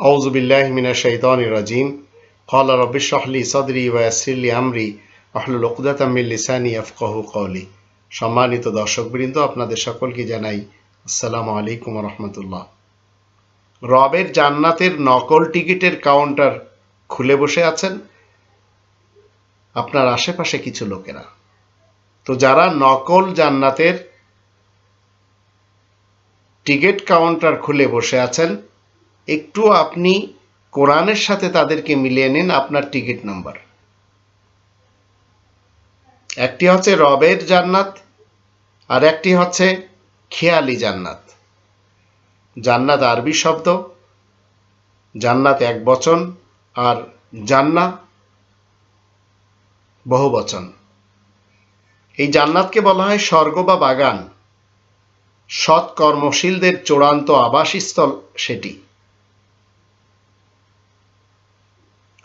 أعوذ بالله من الشيطان الرجيم قال رب اشرح لي صدري ويسر لي أمري واحلل عقدة من লিসানি يفقهوا قولي সম্মানিত দর্শকবৃন্দ আপনাদের সকলকে জানাই আসসালামু আলাইকুম রহমতুল্লাহ রবের জান্নাতের নকল টিকিটের কাউন্টার খুলে বসে আছেন আপনার আশেপাশে কিছু লোকেরা তো যারা নকল জান্নাতের টিকিট কাউন্টার খুলে বসে আছেন একটু আপনি কোরআনের সাথে তাদেরকে মিলিয়ে নিন, আপনার টিকিট নাম্বার। একটি হচ্ছে রবের জান্নাত, আর একটি হচ্ছে খেয়ালি জান্নাত। জান্নাত আরবি শব্দ, জান্নাত এক বচন, আর জান্না বহু বচন। এই জান্নাতকে বলা হয় স্বর্গ বা বাগান। সৎ কর্মশীলদের চূড়ান্ত আবাসস্থল সেটি।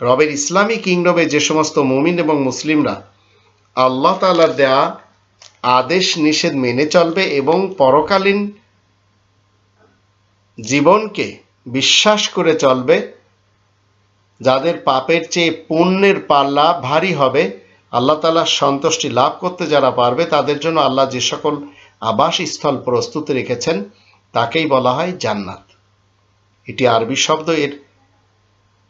রবের ইসলামী কিংডমে যে সমস্ত মুমিন এবং মুসলিমরা আল্লাহ তালার দেয়া আদেশ, নিষেধ মেনে চলবে এবং পরকালীন জীবনকে বিশ্বাস করে চলবে, যাদের পাপের চেয়ে পুণ্যের পাল্লা ভারী হবে, আল্লাহ তালার সন্তুষ্টি লাভ করতে যারা পারবে, তাদের জন্য আল্লাহ যে সকল আবাসস্থল প্রস্তুত রেখেছেন, তাকেই বলা হয় জান্নাত। এটি আরবি শব্দ, এর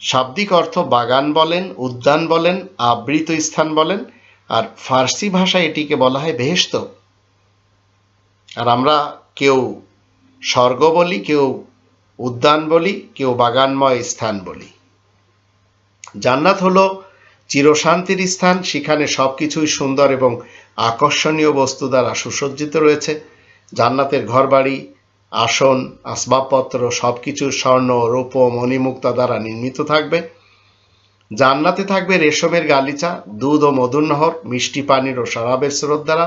শাব্দিক অর্থ বাগান বলেন, উদ্যান বলেন, আবৃত স্থান বলেন, আর ফার্সি ভাষায় এটিকে বলা হয় বেহেস্ত আর আমরা কেউ স্বর্গ বলি, কেউ উদ্যান বলি, কেউ বাগানময় স্থান বলি। জান্নাত হলো চিরশান্তির স্থান, সেখানে সব কিছুই সুন্দর এবং আকর্ষণীয় বস্তু দ্বারা সুসজ্জিত রয়েছে। জান্নাতের ঘরবাড়ি আসন, আসবাবপত্র, সবকিছু স্বর্ণ রূপ মণিমুক্তা দ্বারা নির্মিত থাকবে। জান্নাতে থাকবে রেশমের গালিচা, দুধ ও মধুর নহর, মিষ্টি পানির ও শরাবের স্রোত দ্বারা।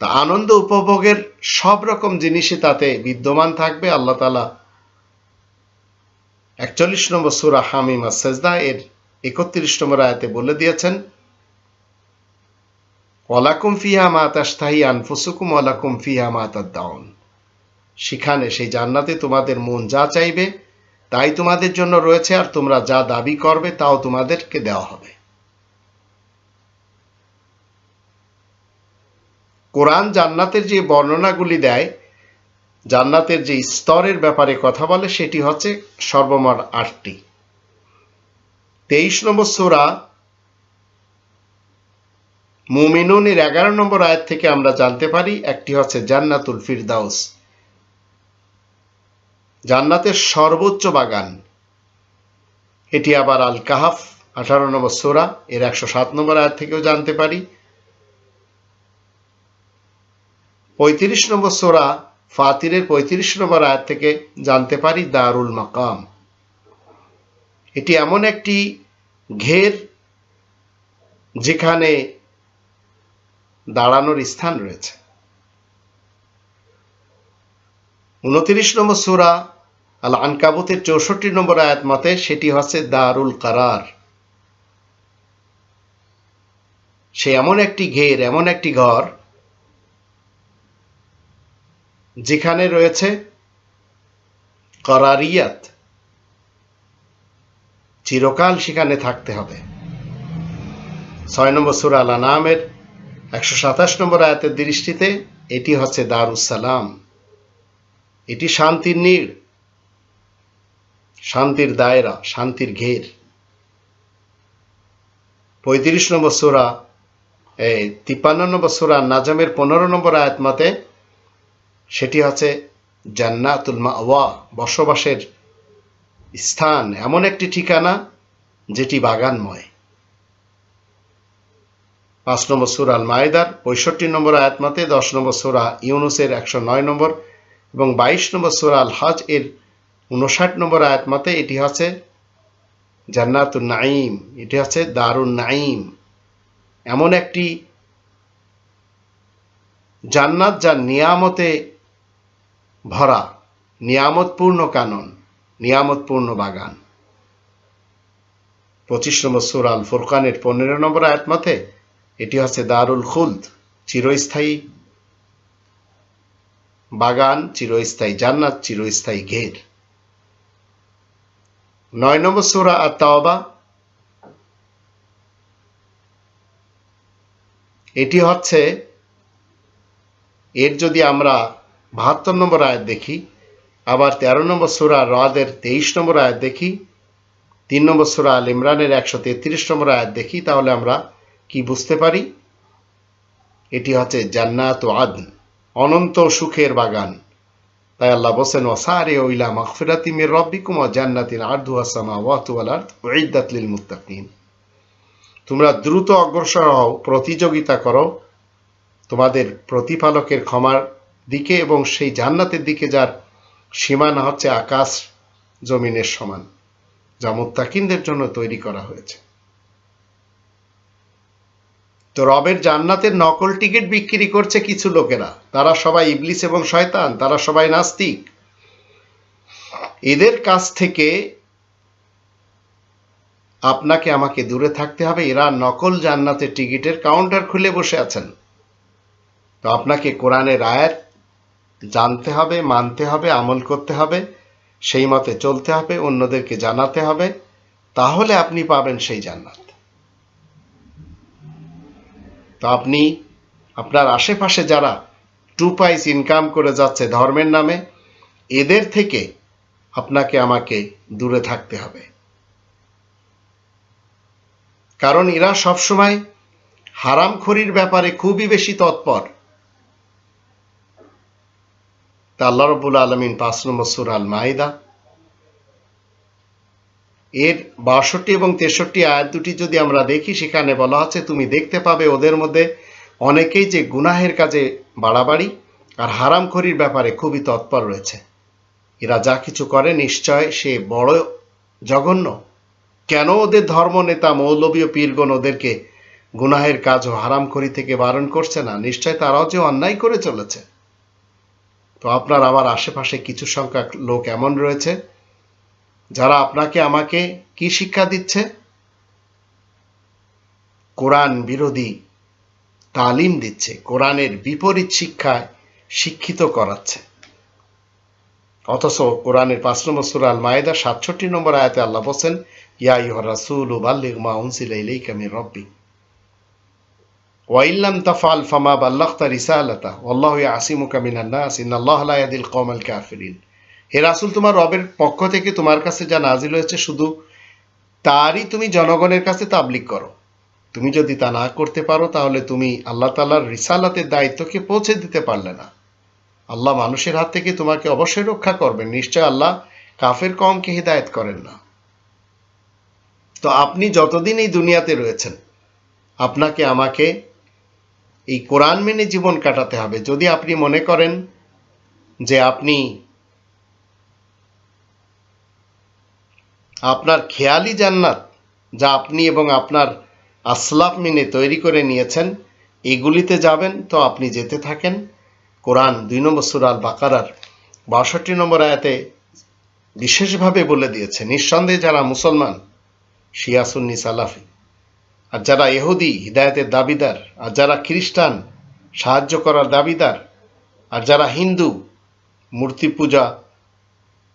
তা আনন্দ উপভোগের সব রকম জিনিসই তাতে বিদ্যমান থাকবে। আল্লাহ তালা একচল্লিশ নম্বর সুরা হামিমা সেজদা এর একত্রিশ নম্বর আয়াতে বলে দিয়েছেন ওয়ালাকুম ফিহা মা তাস্তাহি আনফুসুকুম, ওয়ালাকুম ফিহা মা তাদ্দাউন। সেখানে সেই জান্নাতে তোমাদের মন যা চাইবে, তাই তোমাদের জন্য রয়েছে, আর তোমরা যা দাবি করবে, তাও তোমাদেরকে দেওয়া হবে। কোরআন জান্নাতের যে বর্ণনাগুলি দেয়, জান্নাতের যে স্তরের ব্যাপারে কথা বলে, সেটি হচ্ছে সর্বমোট আটটি। তেইশ নম্বর সোরা মুমিনুনের এগারো নম্বর আয়াত থেকে আমরা জানতে পারি, একটি হচ্ছে জান্নাতুল ফিরদাউস। জান্নাতের সর্বোচ্চ বাগান। এটি আবার আল কাহাফ আঠারো নম্বর সোরা, এর একশো সাত নম্বর আয়াত থেকেও জানতে পারি। পঁয়ত্রিশ নম্বর সোরা, ফাতিরের পঁয়ত্রিশ নম্বর আয়াত থেকে জানতে পারি, দারুল মাকাম। এটি এমন একটি ঘের যেখানে দাঁড়ানোর স্থান রয়েছে। উনত্রিশ নম্বর সুরা আল আনকাবুতের চৌষট্টি নম্বর আয়াত মতে সেটি হচ্ছে দারুল কারার। সে এমন একটি ঘের, এমন একটি ঘর, যেখানে রয়েছে করারিয়াত। চিরকাল সেখানে থাকতে হবে। ছয় নম্বর সুরা আল নামের একশো সাতাশ নম্বর আয়াতের দৃষ্টিতে এটি হচ্ছে দারুসালাম এটি শান্তির নীড়, শান্তির দায়রা, শান্তির ঘের। পঁয়ত্রিশ নম্বর সোরা এই তিপ্পান্ন নম্বর সোরা নাজামের পনেরো নম্বর আয়াত মতে সেটি হচ্ছে জান্নাতুল মাওয়া, বসবাসের স্থান, এমন একটি ঠিকানা যেটি বাগানময়। পাঁচ নম্বর সুরা আল মায়েদার পঁয়ষট্টি নম্বর আয়াত মতে দশ নম্বর সুরা ইউনুসের একশো নয় নম্বর এবং বাইশ নম্বর সুরা আল হজ এর উনষাট নম্বর আয়াত মতে এটি হচ্ছে জান্নাতুল নাইম এটি হচ্ছে দারুণ নাইম এমন একটি জান্নাত যা নিয়ামতে ভরা, নিয়ামতপূর্ণ কানন, নিয়ামতপূর্ণ বাগান। পঁচিশ নম্বর সুর আল ফুরকানের পনেরো নম্বর আয়াত মতে এটি হচ্ছে দারুল খুলদ, চিরস্থায়ী বাগান, চিরস্থায়ী জান্নাত, চিরস্থায়ী ঘের। নয় নম্বর সুরা আর তাওবা এটি হচ্ছে, এর যদি আমরা বাহাত্তর নম্বর আয়াত দেখি, আবার তেরো নম্বর সুরা রাদের তেইশ নম্বর আয়াত দেখি, তিন নম্বর সুরা আল ইমরানের একশো তেত্রিশ নম্বর আয়াত দেখি, তাহলে আমরা কি বুঝতে পারি? এটি হচ্ছে জান্নাত ও আদন, অনন্ত সুখের বাগান। তাই আল্লাহ বসেন ওসারে ওইলা মাগফিরাতি মির রব্বিকুম ওয়া জান্নাতিন আরদুহা সামাওয়াতু ওয়াল আরদ উইদ্দাত লিল মুত্তাকিন। তোমরা দ্রুত অগ্রসর হও, প্রতিযোগিতা করো। তোমাদের প্রতিপালকের ক্ষমার দিকে এবং সেই জান্নাতের দিকে যার সীমানা হচ্ছে আকাশ জমিনের সমান, যা মুত্তাকিনদের জন্য তৈরি করা হয়েছে। তো রবের জান্নাতের নকল টিকিট বিক্রি করছে কিছু লোকেরা। তারা সবাই ইবলিস এবং শয়তান, তারা সবাই নাস্তিক। এদের কাছ থেকে আপনাকে আমাকে দূরে থাকতে হবে। এরা নকল জান্নাতের টিকিটের কাউন্টার খুলে বসে আছেন। তো আপনাকে কোরআনের আয়াত জানতে হবে, মানতে হবে, আমল করতে হবে, সেই মতে চলতে হবে, অন্যদেরকে জানাতে হবে। তাহলে আপনি পাবেন সেই জান্নাত। তো আপনি, আপনার আশেপাশে যারা টু পাইস ইনকাম করে যাচ্ছে ধর্মের নামে, এদের থেকে আপনাকে আমাকে দূরে থাকতে হবে। কারণ এরা সবসময় হারামখড়ির ব্যাপারে খুবই বেশি তৎপর। তা আল্লাহ রবুল আলমিন পাঁচ নম্বর সুর আল মাইদা এর বাষট্টি এবং তেষট্টি আয়াত দুটি যদি আমরা দেখি, সেখানে বলা হচ্ছে, তুমি দেখতে পাবে ওদের মধ্যে অনেকেই যে গুনাহের কাজে বাড়াবাড়ি আর হারামখড়ির ব্যাপারে খুবই তৎপর রয়েছে। এরা যা কিছু করে নিশ্চয় সে বড় জঘন্য। কেন ওদের ধর্ম নেতা মৌলবী ও পীরগণ ওদেরকে গুনাহের কাজ ও হারামখড়ি থেকে বারণ করছে না? নিশ্চয় তারাও যে অন্যায় করে চলেছে। তো আপনার আমার আশেপাশে কিছু সংখ্যক লোক এমন রয়েছে যারা আপনাকে, আমাকে কি শিক্ষা দিচ্ছে? কোরআন বিরোধী তালিম দিচ্ছে, কোরআনের বিপরীত শিক্ষায় শিক্ষিত করাচ্ছে। অথচ কোরআনের পাঁচ নম্বর সুরাল মায়েদা সাতষট্টি নম্বর আয়াতে আল্লাহ বলছেন, ইয়া ইহর রাসুল, বাল্লিগ মা উনসিলা ইলাইকা রব্বি। ওয়াইল্লাম তাফাল ফামা বাল্লাগতা রিসালাতা, ওয়াল্লাহু ইয়াসিমুকা মিনান নাস, ইন্নাল্লাহা লা ইয়াহদিল কওমাল কাফিরিন। হে রাসুল, তোমার রবের পক্ষ থেকে তোমার কাছে যা নাজিল হয়েছে শুধু তারই তুমি জনগণের কাছে তাবলিক করো। তুমি যদি তা না করতে পারো, তাহলে তুমি আল্লাহ তালার রিসালাতের দায়িত্বকে পৌঁছে দিতে পারলে না। আল্লাহ মানুষের হাত থেকে তোমাকে অবশ্যই রক্ষা করবেন। নিশ্চয় আল্লাহ কাফের কমকে হিদায়ত করেন না। তো আপনি যতদিন এই দুনিয়াতে রয়েছেন, আপনাকে আমাকে এই কোরআন মেনে জীবন কাটাতে হবে। যদি আপনি মনে করেন যে আপনি আপনার খেয়ালি জান্নাত, যা আপনি এবং আপনার আসলাফ মিনে তৈরি করে নিয়েছেন। এগুলিতে যাবেন তো আপনি যেতে থাকেন। কোরআন দুই নম্বর সুরাল বাকারার বাষট্টি নম্বর আয়াতে বিশেষভাবে বলে দিয়েছে, নিঃসন্দেহে যারা মুসলমান শিয়াসুন্নি সালাফি, আর যারা এহুদি হিদায়তের দাবিদার, আর যারা খ্রিস্টান, সাহায্য করার দাবিদার, আর যারা হিন্দু, মূর্তি পূজা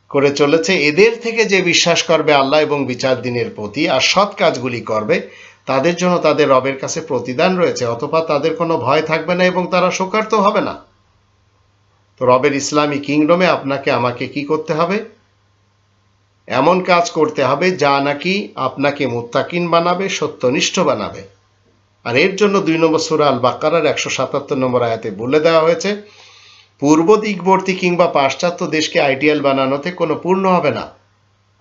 করে চলেছে। এদের থেকে যে বিশ্বাস করবে আল্লাহ এবং বিচার দিনের প্রতি আর সৎ কাজগুলি করবে, তাদের জন্য তাদের রবের কাছে প্রতিদান রয়েছে, অথবা তাদের কোনো ভয় থাকবে না এবং তারা শোকার্ত হবে না। তো রবের ইসলামী কিংডমে আপনাকে আমাকে কি করতে হবে? এমন কাজ করতে হবে যা নাকি আপনাকে মুত্তাকিন বানাবে, সত্যনিষ্ঠ বানাবে। আর এর জন্য দুই নম্বর সুরা আল একশো সাতাত্তর নম্বর আয়াতে বলে দেওয়া হয়েছে পূর্ব দিকবর্তী কিংবা পাশ্চাত্য দেশকে আইডিয়াল বানানোতে কোনো পূর্ণ হবে না,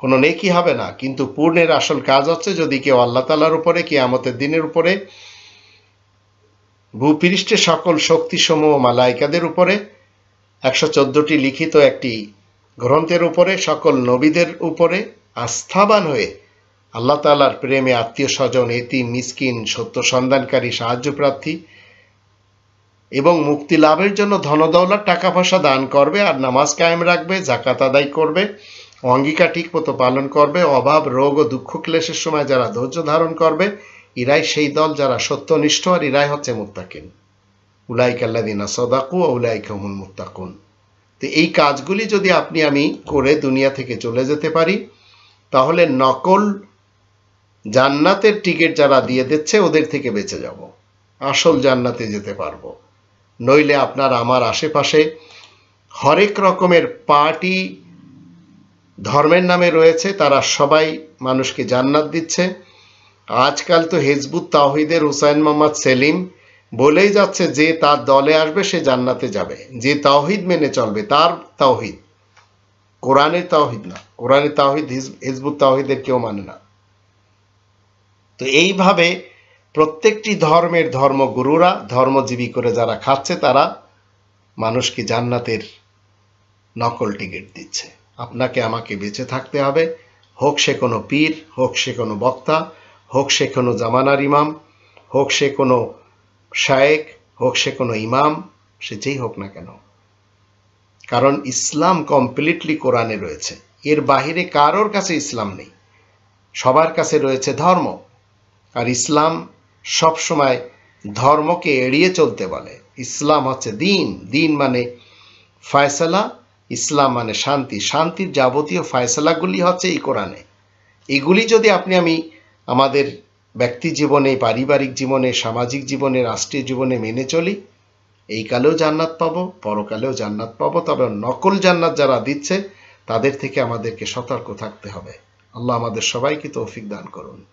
কোনো নেকি হবে না। কিন্তু পূর্ণের আসল কাজ হচ্ছে যদি কেউ আল্লাহ তালার উপরে, কিয়ামতের দিনের উপরে ভূপৃষ্ঠে সকল শক্তিসমূহ মালাইকাদের উপরে, একশো চোদ্দটি লিখিত একটি গ্রন্থের উপরে, সকল নবীদের উপরে আস্থাবান হয়ে আল্লাহ তালার প্রেমে আত্মীয় স্বজন এতি মিসকিন, সত্য সন্ধানকারী সাহায্য প্রার্থী এবং মুক্তি লাভের জন্য ধনদৌলার টাকা পয়সা দান করবে আর নামাজ কায়েম রাখবে জাকাত আদায় করবে অঙ্গিকা ঠিক মতো পালন করবে, অভাব, রোগ ও দুঃখ ক্লেশের সময় যারা ধৈর্য ধারণ করবে ইরাই সেই দল যারা সত্যনিষ্ঠ আর ইরাই হচ্ছে মুত্তাকিন। উলাইকাল্লাদিনা সদাকু ও উলাইকাহুল মুত্তাকুন। তো এই কাজগুলি যদি আপনি আমি করে দুনিয়া থেকে চলে যেতে পারি, তাহলে নকল জান্নাতের টিকিট যারা দিয়ে দিচ্ছে ওদের থেকে বেঁচে যাব। আসল জান্নাতে যেতে পারব। নইলে আপনার আমার আশেপাশে হরেক রকমের পার্টি ধর্মের নামে রয়েছে, তারা সবাই মানুষকে জান্নাত দিচ্ছে। আজকাল তো হেজবুত তাহিদের হুসাইন মোহাম্মদ সেলিম বলেই যাচ্ছে, যে তার দলে আসবে, সে জান্নাতে যাবে। যে তাওহিদ মেনে চলবে, তার তাওহিদ। কোরআনের তাওহিদ না। কোরআনের তাওহিদ হিজবুত তাওহিদের কেউ মানে না। তো এইভাবে প্রত্যেকটি ধর্মের ধর্মগুরুরা ধর্মজীবী করে যারা খাচ্ছে, তারা মানুষকে জান্নাতের নকল টিকিট দিচ্ছে। আপনাকে আমাকে বেঁচে থাকতে হবে। হোক সে কোনো পীর, হোক সে কোনো বক্তা, হোক সে কোনো জামানার ইমাম, হোক সে কোনো শায়েক, হোক সে কোনো ইমাম, সে যেই হোক না কেন। কারণ ইসলাম কমপ্লিটলি কোরআনে রয়েছে। এর বাহিরে কারোর কাছে ইসলাম নেই। সবার কাছে রয়েছে ধর্ম। আর ইসলাম সব সময় ধর্মকে এড়িয়ে চলতে বলে। ইসলাম হচ্ছে দিন। দিন মানে ফয়সালা, ইসলাম মানে শান্তি। শান্তির যাবতীয় ফয়সালাগুলি হচ্ছে এই কোরআনে। এগুলি যদি আপনি আমি আমাদের ব্যক্তি জীবনে, পারিবারিক জীবনে, সামাজিক জীবনে, রাষ্ট্রীয় জীবনে মেনে চলি, এই কালেও জান্নাত পাবো, পরকালেও জান্নাত পাব, তবে নকল জান্নাত যারা দিচ্ছে, তাদের থেকে আমাদেরকে সতর্ক থাকতে হবে। আল্লাহ আমাদের সবাইকে তৌফিক দান করুন।